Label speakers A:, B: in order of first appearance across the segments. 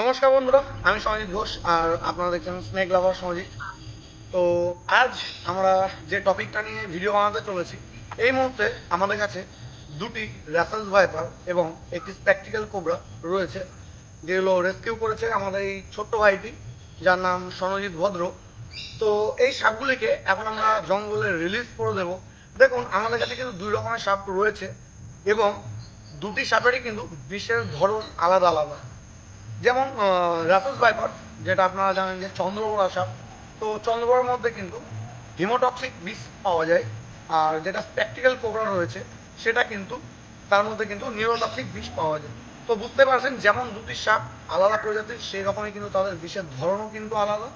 A: নমস্কার বন্ধুরা, আমি সঞ্জিত ঘোষ আর আপনারা দেখছেন স্নেক লাভার সঞ্জিত। তো আজ আমরা যে টপিকটা নিয়ে ভিডিও বানাতে চলেছি, এই মুহূর্তে আমাদের কাছে দুটি র্যাফেলস ভাইপার এবং একটি স্প্যাকটিক্যাল কোবরা রয়েছে, যেগুলো রেস্কিউ করেছে আমাদের এই ছোট্ট ভাইটি, যার নাম সনজিৎ ভদ্র। তো এই সাপগুলিকে এখন আমরা জঙ্গলে রিলিজ করে দেব। দেখুন, আমাদের কাছে কিন্তু দুই রকমের সাপ রয়েছে এবং দুটি সাপেরই কিন্তু বিষের ধরন আলাদা আলাদা। যেমন রাফেলস ভাইপার যেটা আপনারা জানেন যে চন্দ্রবড়া সাপ তো চন্দ্রবড়ার মধ্যে কিন্তু হিমোটক্সিক বিষ পাওয়া যায়, আর যেটা প্র্যাকটিক্যাল কোবরা রয়েছে, সেটা কিন্তু তার মধ্যে কিন্তু নিউরোটক্সিক বিষ পাওয়া যায়। তো বুঝতে পারছেন, যেমন দুটি সাপ আলাদা প্রজাতির, সেই রকমই কিন্তু তাদের বিষের ধরনও কিন্তু আলাদা,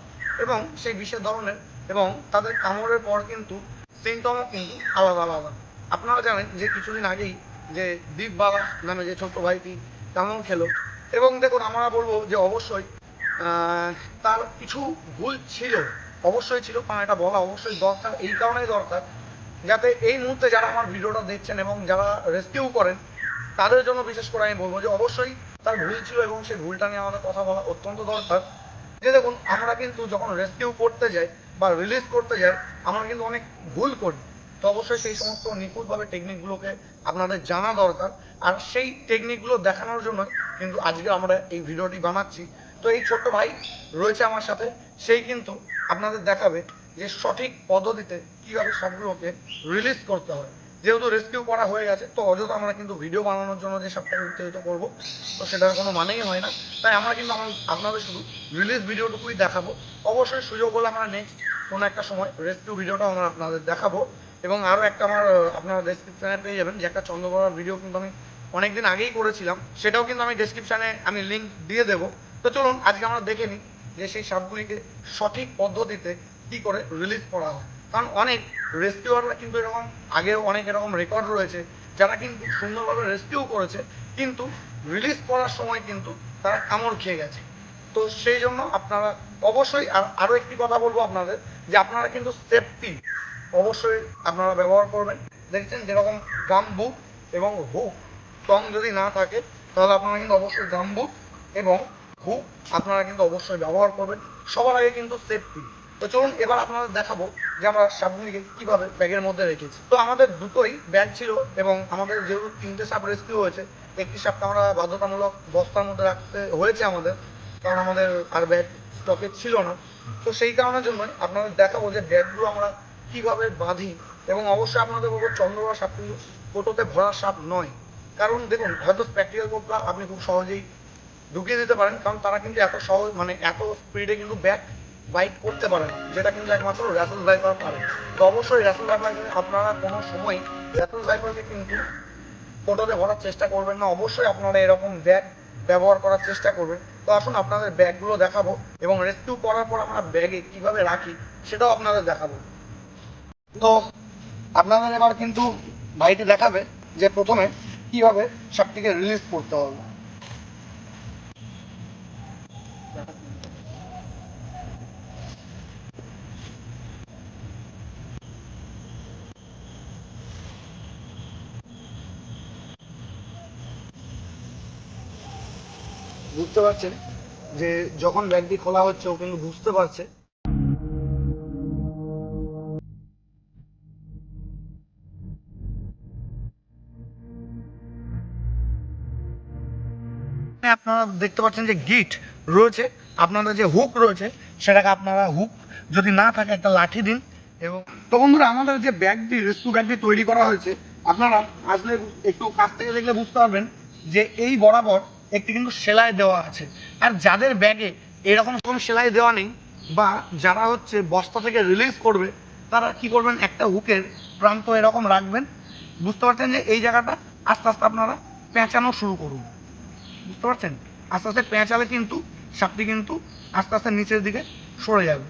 A: এবং সেই বিষের ধরনের এবং তাদের কামড়ের পর কিন্তু সিমটমও কিন্তু আলাদা আলাদা। আপনারা জানেন যে কিছুদিন আগেই যে দীপ বাবা নামে যে ছোট্ট ভাইটি কেমন খেলো এবং দেখুন, আমরা বলব যে অবশ্যই তার কিছু ভুল ছিল। অবশ্যই ছিল, কারণ এটা বলা অবশ্যই দরকার, এই কারণেই দরকার। যাতে এই মুহূর্তে যারা আমার ভিডিওটা দেখছেন এবং যারা রেস্কিউ করেন, তাদের জন্য বিশেষ করে আমি বলব যে অবশ্যই তার ভুল ছিল এবং সেই ভুলটা নিয়ে আমাদের কথা বলা অত্যন্ত দরকার। যে দেখুন, আমরা কিন্তু যখন রেস্কিউ করতে যাই বা রিলিজ করতে যাই, আমরা কিন্তু অনেক ভুল করি। তো অবশ্যই সেই সমস্ত নিখুঁতভাবে টেকনিকগুলোকে আপনাদের জানা দরকার। আর সেই টেকনিকগুলো দেখানোর জন্য কিন্তু আজকে আমরা এই ভিডিওটি বানাচ্ছি। তো এই ছোট্ট ভাই রয়েছে আমার সাথে, সেই কিন্তু আপনাদের দেখাবে যে সঠিক পদ্ধতিতে কীভাবে সবগুলোকে রিলিজ করতে হয়। যেহেতু রেস্কিউ করা হয়ে গেছে, তো অযথা আমরা কিন্তু ভিডিও বানানোর জন্য যে সবটাকে উত্তেজিত করব, তো সেটার কোনো মানেই হয় না। তাই আমরা কিন্তু আপনাদের শুধু রিলিজ ভিডিওটুকুই দেখাবো। অবশ্যই সুযোগ হলে আমরা নেক্সট কোনো একটা সময় রেস্কিউ ভিডিওটা আমরা আপনাদের দেখাবো। এবং আরও একটা আমার আপনারা ডেসক্রিপশানে পেয়ে যাবেন যে একটা চন্দ্রকোনার ভিডিও কিন্তু আমি অনেকদিন আগেই করেছিলাম। সেটাও কিন্তু আমি ডেসক্রিপশানে আমি লিঙ্ক দিয়ে দেবো। তো চলুন, আজকে আমরা দেখে নিই যে সেই সাপগুলিকে সঠিক পদ্ধতিতে কী করে রিলিজ করা হয়। কারণ অনেক রেস্কিউয়াররা কিন্তু এরকম, আগেও অনেক এরকম রেকর্ড রয়েছে, যারা কিন্তু সুন্দরভাবে রেস্কিউ করেছে, কিন্তু রিলিজ করার সময় কিন্তু তারা কামড় খেয়ে গেছে। তো সেই জন্য আপনারা অবশ্যই আর আরও একটি কথা বলব আপনাদের, যে আপনারা কিন্তু সেফটি অবশ্যই আপনারা ব্যবহার করবেন। দেখছেন যেরকম গাম বুট এবং হুক টং যদি না থাকে, তাহলে আপনারা কিন্তু অবশ্যই গাম বুট এবং হুক আপনারা কিন্তু অবশ্যই ব্যবহার করবেন। সবার আগে কিন্তু সেফটি তো চলুন এবার আপনাদের দেখাবো যে আমরা সাপগুলিকে কীভাবে ব্যাগের মধ্যে রেখেছি। তো আমাদের দুটোই ব্যাগ ছিল এবং আমাদের যেহেতু তিনটে সাপ রেস্কিউ হয়েছে, একটি সাপকে আমরা বাধ্যতামূলক বস্তার মধ্যে রাখতে হয়েছে আমাদের, কারণ আমাদের আর ব্যাগ স্টকে ছিল না। তো সেই কারণের জন্যই আপনাদের দেখাবো যে ব্যাগগুলো আমরা কীভাবে বাঁধি? এবং অবশ্যই আপনাদের বলব চন্দ্রবা সাপ কিন্তু ফটোতে ভরা সাপ নয়। কারণ দেখুন, হয়তো প্র্যাকটিক্যাল কোপটা আপনি খুব সহজেই ঢুকিয়ে দিতে পারেন, কারণ তারা কিন্তু এত সহজ মানে এত স্পিডে কিন্তু ব্যাক বাইক করতে পারে না। যেটা কিন্তু একমাত্র র্যাসেল ড্রাইভার পারে। তো অবশ্যই র্যাসেল ড্রাইভারকে আপনারা কোনো সময় র্যাসেল ড্রাইভারকে কিন্তু ফটোতে ভরার চেষ্টা করবেন না। অবশ্যই আপনারা এরকম ব্যাগ ব্যবহার করার চেষ্টা করবেন। তো আসুন আপনাদের ব্যাগগুলো দেখাবো এবং রেস্কিউ করার পর আমরা ব্যাগে কীভাবে রাখি সেটাও আপনাদের দেখাবো। তো আপনাদের এবার কিন্তু ভাইটি দেখাবে যে প্রথমে কীভাবে সাপটিকে রিলিজ করতে হবে। বুঝতে পারছেন যে যখন ব্যাগটি খোলা হচ্ছে ও কিন্তু বুঝতে পারছে এখানে আপনারা দেখতে পাচ্ছেন যে গিট রয়েছে, আপনাদের যে হুক রয়েছে, সেটাকে আপনারা হুক, যদি না থাকে একটা লাঠি দিন এবং তো বন্ধুরা, আমাদের যে ব্যাগটি, রেস্কিউ ব্যাগটি তৈরি করা হয়েছে, আপনারা আসলে একটু কাছ থেকে দেখলে বুঝতে পারবেন যে এই বরাবর একটি কিন্তু সেলাই দেওয়া আছে। আর যাদের ব্যাগে এরকম কোনো সেলাই দেওয়া নেই বা যারা হচ্ছে বস্তা থেকে রিলিজ করবে, তারা কি করবেন, একটা হুকের প্রান্ত এরকম রাখবেন। বুঝতে পারছেন যে এই জায়গাটা আস্তে আস্তে আপনারা পেঁচানো শুরু করুন। বুঝতে পারছেন? আস্তে আস্তে পেঁচালে কিন্তু সাপটি কিন্তু আস্তে আস্তে নিচের দিকে সরে যাবে।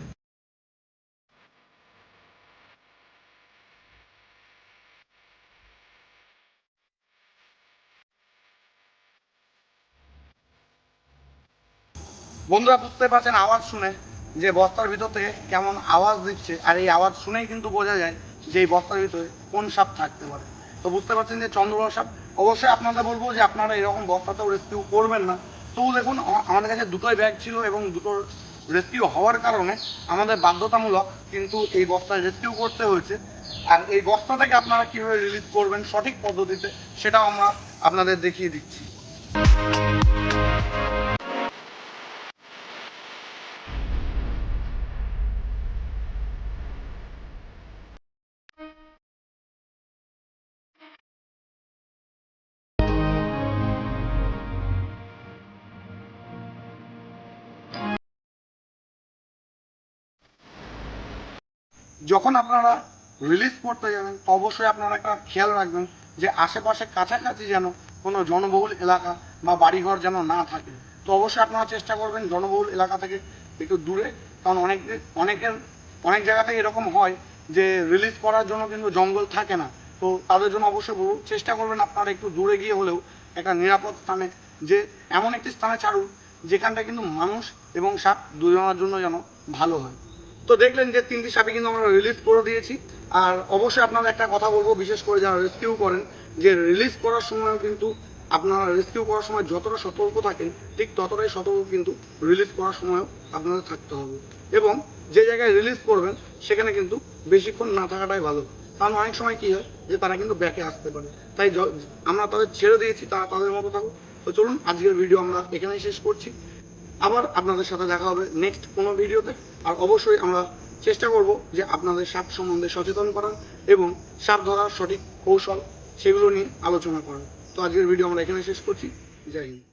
A: বন্ধুরা, বুঝতে পারছেন আওয়াজ শুনে যে বস্তার ভিতর থেকে কেমন আওয়াজ দিচ্ছে, আর এই আওয়াজ শুনেই কিন্তু বোঝা যায় যে এই বস্তার ভিতরে কোন সাপ থাকতে পারে। তো বুঝতে পারছেন যে চন্দ্রবড়া সাপ অবশ্যই আপনাদের বলব যে আপনারা এরকম বস্তাতেও রেস্কিউ করবেন না। তো দেখুন আমাদের কাছে দুটোই ব্যাগ ছিল এবং দুটোর রেস্কিউ হওয়ার কারণে আমাদের বাধ্যতামূলক কিন্তু এই বস্তা রেস্কিউ করতে হয়েছে। আর এই বস্তা থেকে আপনারা কীভাবে রিলিজ করবেন সঠিক পদ্ধতিতে সেটাও আমরা আপনাদের দেখিয়ে দিচ্ছি। যখন আপনারা রিলিজ করতে যাবেন, অবশ্যই আপনারা একটা খেয়াল রাখবেন যে আশেপাশে কাছাকাছি যেন কোনো জনবহুল এলাকা বা বাড়িঘর যেন না থাকে। তো অবশ্যই আপনারা চেষ্টা করবেন জনবহুল এলাকা থেকে একটু দূরে, কারণ অনেক অনেকের, অনেক জায়গাতে এরকম হয় যে রিলিজ করার জন্য কিন্তু জঙ্গল থাকে না। তো তাদের জন্য অবশ্যই চেষ্টা করবেন আপনারা একটু দূরে গিয়ে হলেও একটা নিরাপদ স্থানে যে এমন একটি স্থানে ছাড়ুন, যেখানটা কিন্তু মানুষ এবং সাপ দুজনের জন্য যেন ভালো হয়। তো দেখলেন যে তিনটি সাপে কিন্তু আমরা রিলিজ করে দিয়েছি। আর অবশ্যই আপনারা একটা কথা বলব, বিশেষ করে যারা রেস্কিউ করেন, যে রিলিজ করার সময়ও কিন্তু আপনারা রেস্কিউ করার সময় যতটা সতর্ক থাকেন, ঠিক ততটাই সতর্ক কিন্তু রিলিজ করার সময়ও আপনাদের থাকতে হবে। এবং যে জায়গায় রিলিজ করবেন, সেখানে কিন্তু বেশিক্ষণ না থাকাটাই ভালো। কারণ অনেক সময় কী হয় যে তারা কিন্তু ব্যাকে আসতে পারে। তাই আমরা তাদের ছেড়ে দিয়েছি, তারা তাদের মতো থাকুক। তো চলুন, আজকের ভিডিও আমরা এখানেই শেষ করছি। আবার আপনাদের সাথে দেখা হবে নেক্সট কোনো ভিডিওতে আর অবশ্যই আমরা চেষ্টা করব যে আপনাদের সাপ সম্বন্ধে সচেতন করার এবং সাপ ধরার সঠিক কৌশল সেগুলো নিয়ে আলোচনা করার। তো আজকের ভিডিও আমরা এখানে শেষ করছি। জয় হিন্দ।